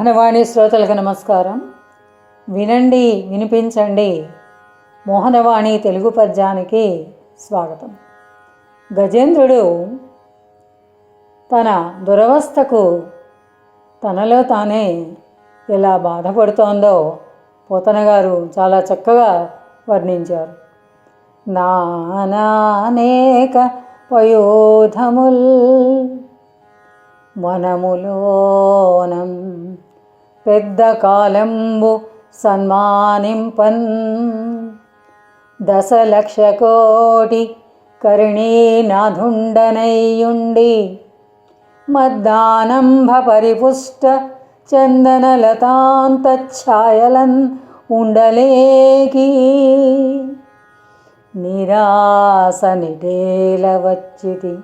మోహనవాణి శ్రోతలకు నమస్కారం. వినండి వినిపించండి. మోహనవాణి తెలుగు పద్యానికి స్వాగతం. గజేంద్రుడు తన దురవస్థకు తనలో తానే ఎలా బాధపడుతోందో పోతన గారు చాలా చక్కగా వర్ణించారు. నానానేక పయోధముల్ వనములోనం పెద్ద కాలంబు సన్మానింపన్. దశలక్ష కోటి కరుణీనాథుండనయ్యుండి. మద్దానంభ పరిపుష్ట చందనలతాంతఛాయలన్ ఉండలేకి. నిరాశ నిటేల వచ్చితి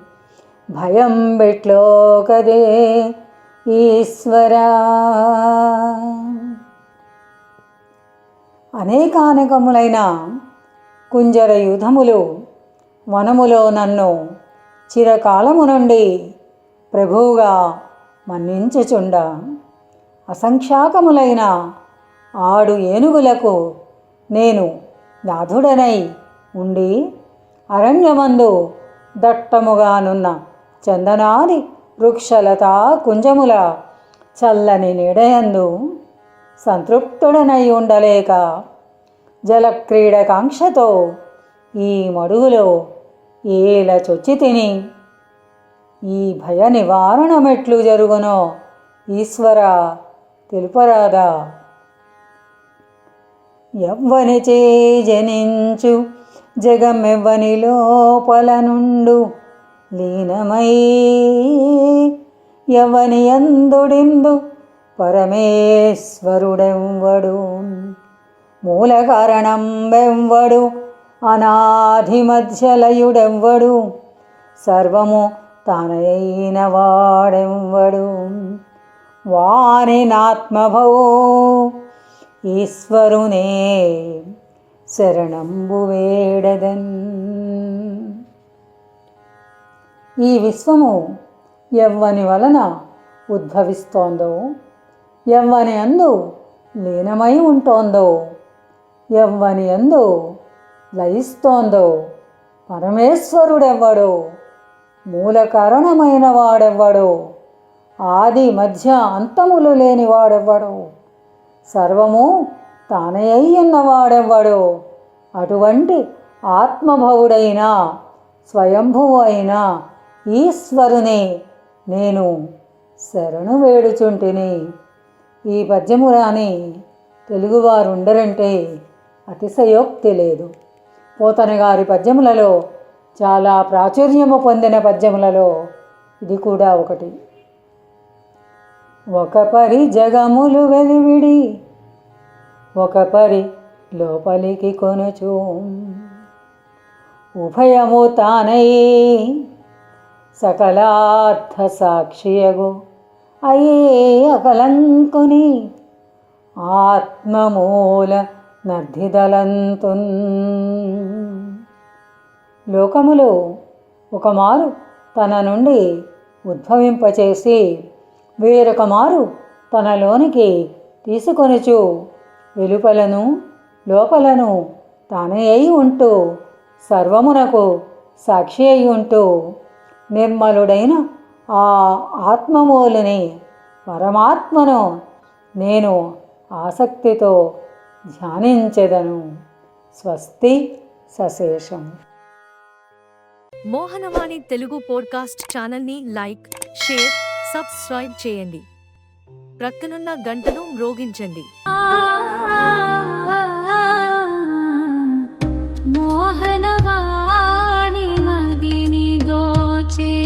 భయం బెట్లోకదే కదే ఈశ్వరా. అనేకానేకములైన కుంజర యుధములు వనములో నన్ను చిరకాలము నుండి ప్రభువుగా మన్నించుచుండ. అసంఖ్యాకములైన ఆడు ఏనుగులకు నేను నాథుడనై ఉండి అరణ్యమందు దట్టముగానున్న చందనాది వృక్షలతా కుంజముల చల్లని నీడయందు సంతృప్తుడనై ఉండలేక జలక్రీడకాంక్షతో ఈ మడుగులో ఏల చొచ్చి తిని ఈ భయ నివారణమెట్లు జరుగునో ఈశ్వర తెలుపరాదా ఎవ్వని చే జనించు జగమెవ్వని లోపల నుండు లీనమై ఎవని అందుడిందు పరమేశ్వరుడెవ్వడు. మూల కారణం వెంవడు అనాధి మధ్యలయుడెంవడు సర్వము తనయైన వాడెంవడు వాని నాత్మభో ఈశ్వరునే శరణంబు వేడదన్. ఈ విశ్వము ఎవ్వని వలన ఉద్భవిస్తోందో ఎవ్వని అందు లీనమై ఉంటోందో ఎవ్వని అందు లయిస్తోందో పరమేశ్వరుడెవ్వడో మూల కారణమైన వాడెవ్వడో ఆది మధ్య అంతములు లేనివాడెవ్వడో సర్వము తానే ఉన్నవాడెవ్వడో అటువంటి ఆత్మభవుడైన స్వయంభువు అయినా ఈశ్వరుని నేను శరణు వేడుచుంటిని. ఈ పద్యము రాని తెలుగువారు ఉండరంటే అతిశయోక్తి లేదు. పోతన గారి పద్యములలో చాలా ప్రాచుర్యము పొందిన పద్యములలో ఇది కూడా ఒకటి. ఒక పరి జగములు వెలివిడి ఒక పరి లోపలికి కొనుచు. ఉభయము తానై సకలార్థ సాక్షియగు అయే అకలంకుని ఆత్మమూల నర్ధిదలంతున్. లోకములో ఒకమారు తన నుండి ఉద్భవింపచేసి వేరొక మారు తనలోనికి తీసుకొనుచు వెలుపలను లోపలను తానే అయి ఉంటూ సర్వమునకు సాక్షి అయి ఉంటూ నిర్మలుడైన ఆ ఆత్మమూలిని పరమాత్మను నేను ఆసక్తితో ధ్యానించెదను. స్వస్తి సశేషం. మోహనవాణి తెలుగు పోడ్కాస్ట్ ఛానల్ని లైక్ షేర్ సబ్స్క్రైబ్ చేయండి. ప్రక్కనున్న గంటను మ్రోగించండి.